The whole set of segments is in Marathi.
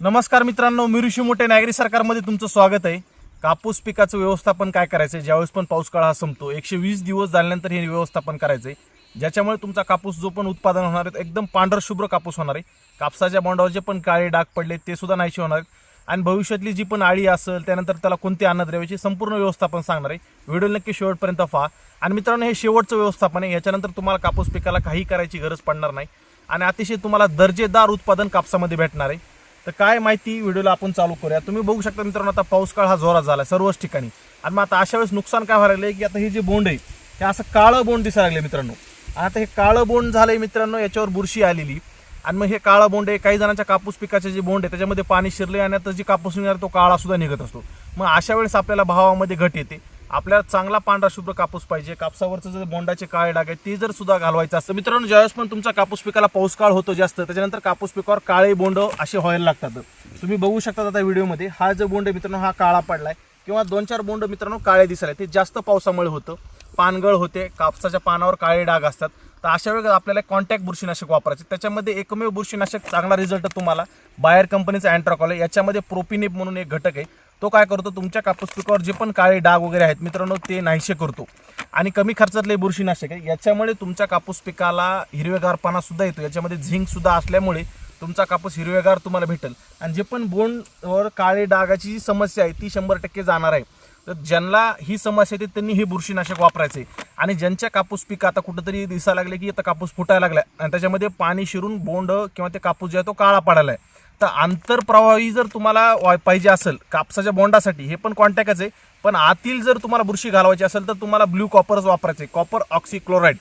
नमस्कार मित्रांनो मी ऋषी मोठे नागरी सरकारमध्ये तुमचं स्वागत आहे. कापूस पिकाचं व्यवस्थापन काय करायचं ज्यावेळेस पण पाऊस काळ हा संपतो एकशे वीस दिवस झाल्यानंतर हे व्यवस्थापन करायचं आहे ज्याच्यामुळे तुमचा कापूस जो पण उत्पादन होणार आहे एकदम पांढर शुभ्र कापूस होणार आहे. कापसाच्या बोंडावर जे पण काळे डाग पडले ते सुद्धा नाहीशी होणार आहेत. आणि भविष्यातली जी पण आळी असेल त्यानंतर त्याला कोणती अन्नद्रव्याची संपूर्ण व्यवस्थापन सांगणार आहे. व्हिडिओ नक्की शेवटपर्यंत पहा. आणि मित्रांनो हे शेवटचं व्यवस्थापन आहे. याच्यानंतर तुम्हाला कापूस पिकाला काही करायची गरज पडणार नाही. आणि अतिशय तुम्हाला दर्जेदार उत्पादन कापसामध्ये भेटणार आहे. तर काय माहिती व्हिडिओला आपण चालू करूया. तुम्ही बघू शकता मित्रांनो आता पाऊस काळ हा जोरात झाला सर्वच ठिकाणी. आणि मग आता अशा वेळेस नुकसान काय व्हायला लागले की आता हे जे बोंड आहे हे असं काळं बोंड दिसायला लागले मित्रांनो. आणि आता हे काळं बोंड झालंय मित्रांनो याच्यावर बुरशी आलेली. आणि मग हे काळं बोंड आहे काही जणांच्या कापूस पिकाचे जे बोंड आहे त्याच्यामध्ये पाणी शिरले आणि आता जी कापूस निघणार तो काळा सुद्धा निघत असतो. मग अशा वेळेस आपल्याला भावामध्ये घट येते. आपल्याला चांगला पांढरा शुभ्र कापूस पाहिजे. कापसावरचं जर बोंडाचे काळे डाग आहेत ते जर सुद्धा घालवायचं असतं. मित्रांनो ज्यावेळेस पण तुमचा कापूस पिकाला पाऊस काळ होतो जास्त त्याच्यानंतर कापूस पिकावर काळे बोंड असे व्हायला लागतात. तुम्ही बघू शकता आता व्हिडिओमध्ये हा जो बोंड मित्रांनो हा काळा पडलाय. किंवा दोन चार बोंड मित्रांनो काळे दिसायला ते जास्त पावसामुळे होतं. पानगळ होते कापसाच्या पानावर काळे डाग असतात. तर अशा वेळेस आपल्याला कॉन्टॅक्ट बुरशीनाशक वापरायचे त्याच्यामध्ये एकमेव बुरशीनाशक चांगला रिझल्ट तुम्हाला बाहेर कंपनीचा अँट्राकॉल आहे. याच्यामध्ये प्रोपिनेप म्हणून एक घटक आहे. तो काय करतो तुमच्या कापूस पिकावर जे पण काळे डाग वगैरे आहेत मित्रांनो ते नाहीसे करतो. आणि कमी खर्चातले बुरशीनाशक आहे. याच्यामुळे तुमच्या कापूस पिकाला हिरवेगारपणा सुद्धा येतो. याच्यामध्ये झिंक सुद्धा असल्यामुळे तुमचा कापूस हिरवेगार तुम्हाला भेटेल. आणि जे पण बोंडवर काळे डागाची जी समस्या आहे ती शंभर टक्के जाणार आहे. तर ज्यांना ही समस्या येते त्यांनी हे बुरशीनाशक वापरायचे. आणि ज्यांच्या कापूस पीक आता कुठंतरी दिसायला लागले की आता कापूस फुटायला लागला आणि त्याच्यामध्ये पाणी शिरून बोंड किंवा ते कापूस जो आहे तो काळा पडायला आहे तर आंतरप्रवाही जर तुम्हाला पाहिजे असेल कापसाच्या बोंडासाठी हे पण कॉन्टॅक्टच आहे. पण आतील जर तुम्हाला बुरशी घालवायची असेल तर तुम्हाला ब्ल्यू कॉपरच वापरायचे. कॉपर ऑक्सिक्लोराईड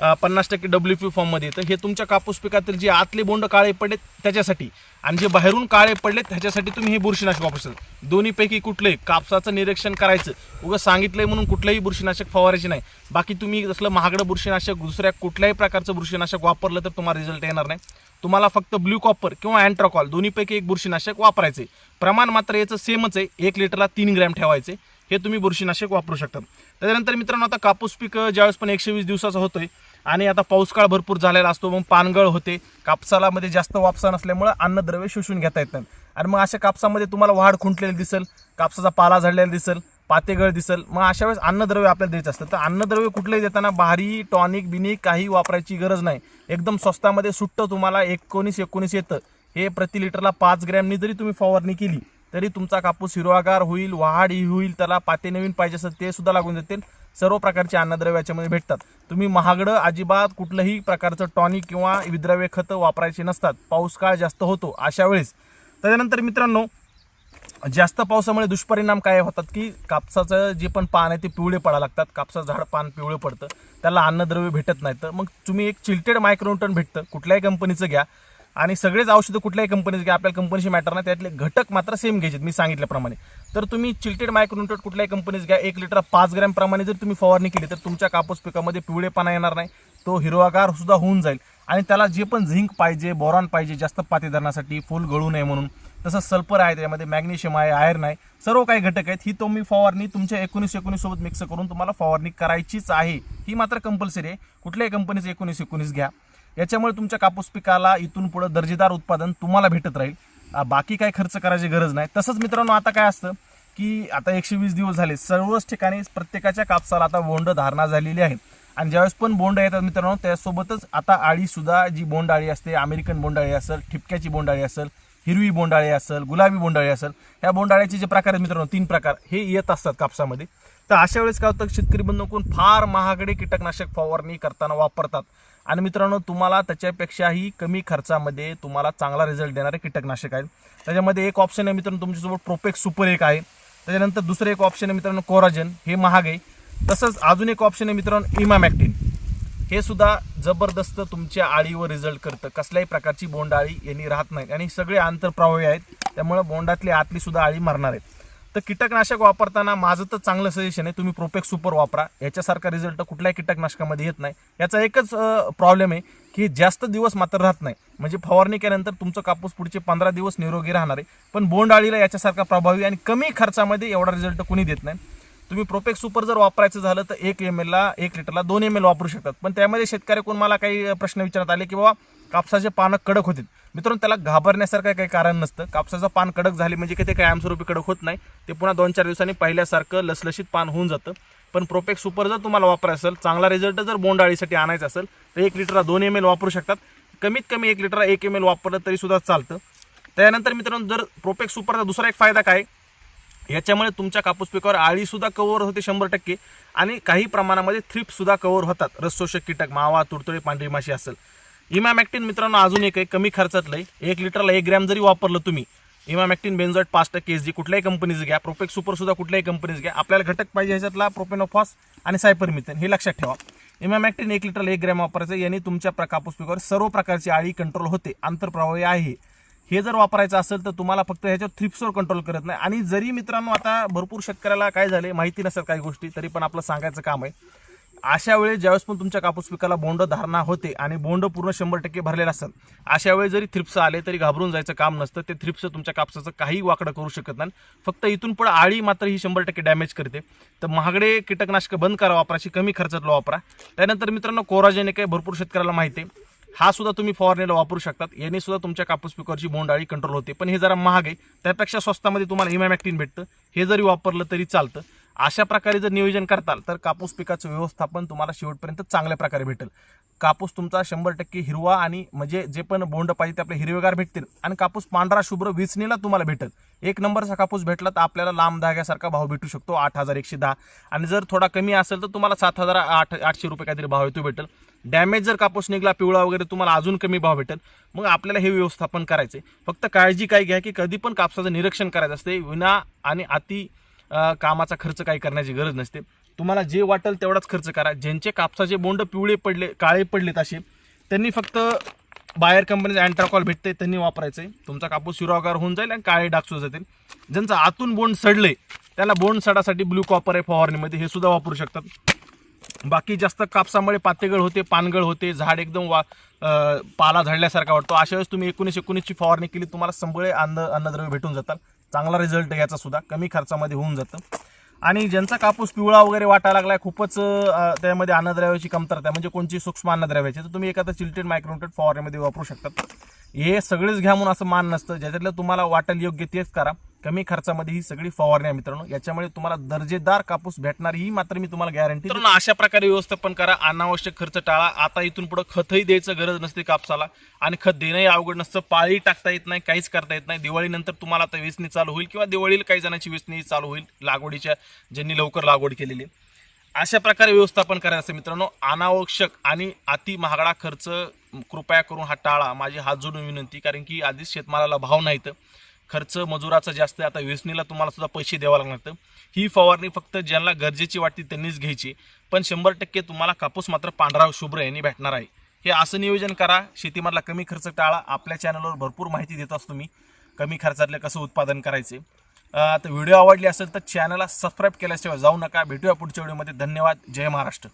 पन्नास टक्के डब्ल्यू पी फॉर्ममध्ये तर हे तुमच्या कापूस पिकातील जे आतले बोंड काळे पडले त्याच्यासाठी आणि जे बाहेरून काळे पडले त्याच्यासाठी तुम्ही हे बुरशीनाशक वापरू शकता दोन्हीपैकी कुठलंही कापसाचं निरीक्षण करायचं. उगं सांगितलंय म्हणून कुठलंही बुरशीनाशक फवारायचे नाही. बाकी तुम्ही जसलं महागडं बुरशीनाशक दुसऱ्या कुठल्याही प्रकारचं बुरशीनाशक वापरलं तर तुम्हाला रिझल्ट येणार नाही. तुम्हाला फक्त ब्ल्यू कॉपर किंवा अँट्रॉकॉल दोन्हीपैकी एक बुरशीनाशक वापरायचे प्रमाण मात्र याचं सेमच आहे. एक लिटरला तीन ग्रॅम ठेवायचे हे तुम्ही बुरशीनाशक वापरू शकता. त्याच्यानंतर मित्रांनो आता कापूस पीक ज्यावेळेस पण एकशे वीस दिवसाचा होतोय आणि आता पाऊसकाळ भरपूर झालेला असतो मग पानगळ होते. कापसाला मध्ये जास्त वापसा नसल्यामुळे अन्नद्रव्य शोषून घेता येत नाही. आणि मग अशा कापसामध्ये तुम्हाला वाढ खुंटलेली दिसेल कापसाचा पाला झडलेला दिसेल पातेगळ दिसेल मग अशा वेळेस अन्नद्रव्य आपल्याला द्यायचं असतं. तर अन्नद्रव्य कुठलंही देताना भारी टॉनिक बिनिक काही वापरायची गरज नाही. एकदम स्वस्तामध्ये सुट्ट तुम्हाला एकोणीस एकोणीस येतं. हे प्रति लिटरला पाच ग्रॅमनी जरी तुम्ही फवारणी केली तरी तुमचा कापूस हिरवागार होईल वाढ ही होईल त्याला पाते नवीन पाहिजे असतात ते सुद्धा लागून देतील सर्व प्रकारचे अन्नद्रव्य याच्यामध्ये भेटतात. तुम्ही महागडं अजिबात कुठलंही प्रकारचं टॉनिक किंवा विद्रव्य खतं वापरायचे नसतात. पाऊस काळ जास्त होतो अशा वेळेस. त्याच्यानंतर मित्रांनो जास्त पावसामुळे दुष्परिणाम काय होतात की कापसाचं जे पण पान आहे ते पिवळे पडायला लागतात. कापसाचं झाड पान पिवळे पडतं. त्याला अन्नद्रव्य भेटत नाही. तर मग तुम्ही एक चिल्टेड मायक्रोन्यूटन भेटतं. कुठल्याही कंपनीचं घ्या. आणि सगळेच औषधं कुठल्याही कंपनीचे घ्या आपल्या कंपनीशी मॅटर नाही त्यातले घटक मात्र सेम घ्यायचे मी सांगितल्याप्रमाणे. तर तुम्ही चिल्टेड मायक्रोन्युट्रेट कुठल्याही कंपनीचं घ्या एक लिटर पाच ग्रॅम प्रमाणे जर तुम्ही फवारणी केली तर तुमच्या कापूस पिकामध्ये पिवळेपणा येणार नाही तो हिरवागार सुद्धा होऊन जाईल. आणि त्याला जे पण झिंक पाहिजे बोरॉन पाहिजे जास्त पाती धरण्यासाठी फुल गळू नये म्हणून तसंच सल्फर आहे त्याच्यामध्ये मॅग्नेशियम आहे आयर्न आहे सर्व काही घटक आहेत. ही तुम्ही फवारणी तुमच्या एकोणीस एकोणीस सोबत मिक्स करून तुम्हाला फवारणी करायचीच आहे. ही मात्र कंपल्सरी आहे. कुठल्याही कंपनीचं एकोणीस एकोणीस घ्या. याच्यामुळे तुमच्या कापूस पिकाला इथून पुढं दर्जेदार उत्पादन तुम्हाला भेटत राहील. बाकी काही खर्च करायची गरज नाही. तसंच मित्रांनो आता काय असतं की आता एकशे वीस दिवस झाले. सर्वच ठिकाणी प्रत्येकाच्या कापसाला आता बोंड धारणा झालेली आहे. आणि ज्यावेळेस पण बोंड येतात मित्रांनो त्यासोबतच आता आळीसुद्धा जी बोंड आळी असते अमेरिकन बोंडाळी असेल ठिपक्याची बोंडाळी असेल हिरवी बोंडाळी असेल गुलाबी बोंडाळी असेल ह्या बोंडाळ्याचे जे प्रकार आहेत मित्रांनो तीन प्रकार हे येत असतात कापसामध्ये. तर अशा वेळेस काय होतं शेतकरी बंधूंकडून फार महागडे कीटकनाशक फवारणी करताना वापरतात. आणि मित्रांनो तुम्हाला त्याच्यापेक्षाही कमी खर्चामध्ये तुम्हाला चांगला रिझल्ट देणारे कीटकनाशक आहेत. त्याच्यामध्ये एक ऑप्शन आहे मित्रांनो तुमच्यासोबत प्रोपेक्स सुपर एक आहे. त्याच्यानंतर दुसरं एक ऑप्शन आहे मित्रांनो कोराजन हे महाग आहे. तसंच अजून एक ऑप्शन आहे मित्रांनो इमामॅक्टिन हे सुद्धा जबरदस्त तुमच्या आळीवर रिझल्ट करतं. कसल्याही प्रकारची बोंडाळी यांनी राहत नाही आणि सगळे आंतरप्रवाही आहेत. त्यामुळे बोंडातली आतली सुद्धा आळी मरणार आहेत. तर कीटकनाशक वापरताना माझं तर चांगलं सजेशन आहे. तुम्ही प्रोपेक्स सुपर वापरा. याच्यासारखा रिझल्ट कुठल्याही कीटकनाशकामध्ये येत नाही. याचा एकच प्रॉब्लेम आहे की जास्त दिवस मात्र राहत नाही. म्हणजे फवारणी केल्यानंतर तुमचं कापूस पुढचे पंधरा दिवस निरोगी राहणार आहे. पण बोंड आळीला याच्यासारखा प्रभावी आणि कमी खर्चामध्ये एवढा रिझल्ट कुणी देत नाही. तुम्ही प्रोपेक सुपर जर वापरायचं झालं तर एक एम एलला एक लिटरला दोन एम एल वापरू शकतात. पण त्यामध्ये शेतकरी कोण मला काही प्रश्न विचारत आले की बाबा कापसाचे पानं कडक होतील. मित्रांनो त्याला घाबरण्यासारखं काही कारण नसतं. कापसाचं पान कडक झाले म्हणजे की ते कायमस्वरूपी कडक होत नाही. ते पुन्हा दोन चार दिवसांनी पहिल्यासारखं लसलशीत पान होऊन जातं. पण प्रोपेक सुपर जर तुम्हाला वापरायचं असेल चांगला रिझल्ट जर बोंडाळीसाठी आणायचा असेल तर एक लिटरला दोन एम एल वापरू शकतात. कमीत कमी एक लिटरला एक एम एल वापरलं तरीसुद्धा चालतं. त्यानंतर मित्रांनो जर प्रोपेक सुपरचा दुसरा एक फायदा काय? याच्यामुळे तुमच्या कापूस पिकावर आळीसुद्धा कव्हर होते शंभर टक्के. आणि काही प्रमाणामध्ये थ्रिपसुद्धा कव्हर होतात. रसशोषक कीटक मावा तुडतुळे पांढरी माशी असेल. इमॅमॅक्टिन मित्रांनो अजून एक आहे कमी खर्चातलं आहे एक लिटरला एक ग्रॅम जरी वापरलं तुम्ही इमॅमॅक्टिन बेन्झॉइट पाच टक्के एस जी कुठल्याही कंपनीचं घ्या. प्रोपेक सुपरसुद्धा कुठल्याही कंपनीचं घ्या. आपल्याला घटक पाहिजे ह्याच्यातला प्रोपेनोफॉस आणि सायपरमिथेन हे लक्षात ठेवा. इमॅमॅक्टिन एक लिटरला एक ग्रॅम वापरायचं याने तुमच्या कापूस पिकावर सर्व प्रकारची आळी कंट्रोल होते. आंतरप्रवाही आहे. हे जर वापरायचं असेल तर तुम्हाला फक्त ह्याच्यावर थ्रिप्सवर कंट्रोल करत नाही. आणि जरी मित्रांनो आता भरपूर शेतकऱ्याला काय झाले माहिती नसतात काही गोष्टी तरी पण आपलं सांगायचं काम आहे. अशा वेळी ज्यावेळेस पण तुमच्या कापूस पिकाला बोंड धारणा होते आणि बोंड पूर्ण शंभर टक्के भरलेलं असतात अशा वेळी जरी थ्रिप्स आले तरी घाबरून जायचं काम नसतं. ते थ्रिप्स तुमच्या कापसाचं काही वाकडं करू शकत नाही. फक्त इथून पुढे आळी मात्र ही शंभर टक्के डॅमेज करते. तर महागडे कीटकनाशकं बंद करा वापराची कमी खर्चातलं वापरा. त्यानंतर मित्रांनो कोराजेनिक आहे भरपूर शेतकऱ्याला माहिती आहे. हा सुद्धा तुम्ही फवारणीला वापरू शकतात. याने सुद्धा तुमच्या कापूस पिकावरची बोंडाळी कंट्रोल होते. पण हे जरा महाग आहे. त्यापेक्षा स्वस्तामध्ये तुम्हाला इमॅमॅक्टिन भेटतं. हे जरी वापरलं तरी चालतं. अशा प्रकारे जर नियोजन करताल तर कापूस पिकाचं व्यवस्थापन तुम्हाला शेवटपर्यंत चांगल्या प्रकारे भेटेल. कापूस तुमचा शंभर टक्के हिरवा आणि म्हणजे जे पण बोंड पाहिजे ते आपले हिरवेगार भेटतील. आणि कापूस पांढरा शुभ्र विचणीला तुम्हाला भेटेल. एक नंबरचा कापूस भेटला तर आपल्याला लांब धाग्यासारखा भाव भेटू शकतो. आठ हजार एकशे दहा. आणि जर थोडा कमी असेल तर तुम्हाला सात हजार आठ आठशे रुपये काहीतरी भाव येतो भेटेल. डॅमेज जर कापूस निघला पिवळा वगैरे तुम्हाला अजून कमी भाव भेटेल. मग आपल्याला हे व्यवस्थापन करायचे फक्त काळजी काय घ्या की कधी पण कापसाचं निरीक्षण करायचं असते. विना आणि अति कामाचा खर्च काही करण्याची गरज नसते. तुम्हाला जे वाटेल तेवढाच खर्च करा. ज्यांचे कापसाचे बोंड पिवळे पडले काळे पडलेत असे त्यांनी फक्त बायर कंपनीचं अँट्राकॉल भेटते त्यांनी वापरायचं आहे तुमचा कापूस हिरवागार होऊन जाईल आणि काळे डाग जातील. ज्यांचं आतून बोंड सडले त्याला बोंड सडासाठी ब्लू कॉपर आहे फवारणीमध्ये हे सुद्धा वापरू शकतात. बाकी जास्त कापसामुळे पातेगळ होते पानगळ होते झाड एकदम वा पाला झडल्यासारखा वाटतो. अशा वेळेस तुम्ही एकोणीस एकोणीसची फवारणी केली तुम्हाला संबळे अन्न अन्नद्रव्य भेटून जातात. चांगला रिझल्ट याचा सुद्धा. कमी खर्चामध्ये होऊन जातं. आणि ज्यांचा कापूस पिवळा वगैरे वाटायला लागलाय खूपच त्यामध्ये अन्नद्रव्याची कमतरता म्हणजे कोणची सूक्ष्म अन्नद्रव्याची? तर तुम्ही एखादा चिल्टेड मायक्रोटेड फवारणीमध्ये वापरू शकतात. हे सगळेच घ्या म्हणून असं मान नसतं. ज्याच्यातलं तुम्हाला वाटेल योग्य तेच करा. कमी खर्चामध्ये ही सगळी फवारणी आहे मित्रांनो. याच्यामुळे तुम्हाला दर्जेदार कापूस भेटणार ही मात्र मी तुम्हाला गॅरंटी मित्रांनो अशा प्रकारे व्यवस्थापन करा. अनावश्यक खर्च टाळा. आता इथून पुढे खतही द्यायचं गरज नसते कापसाला. आणि खत देणंही अवघड नसतं. पाळी टाकता येत नाही काहीच करता येत नाही. दिवाळीनंतर तुम्हाला आता वेचणी चालू होईल किंवा दिवाळीला काही जणांची वेचणी चालू होईल. लागवडीच्या ज्यांनी लवकर लागवड केलेली आहे. अशा प्रकारे व्यवस्थापन करायचं मित्रांनो. अनावश्यक आणि अति महागडा खर्च कृपया करून हा टाळा. माझी हात जोडून विनंती कारण की आधीच शेतमालाला भाव नाहीत. खर्च मजुराचा जास्त आहे आता वेचणीला तुम्हाला सुद्धा पैसे द्यावं लागणार ही फवारणी फक्त ज्यांना गरजेची वाटते त्यांनीच घ्यायची. पण शंभर टक्के तुम्हाला कापूस मात्र पांढरा शुभ्र यांनी भेटणार आहे. हे असं नियोजन करा शेतीमधला कमी खर्च टाळा आपल्या चॅनलवर भरपूर माहिती देत असतो मी कमी खर्चातलं कसं उत्पादन करायचे. तर व्हिडिओ आवडली असेल तर चॅनलला सबस्क्राईब केल्याशिवाय जाऊ नका. भेटूया पुढच्या व्हिडिओमध्ये. धन्यवाद. जय महाराष्ट्र.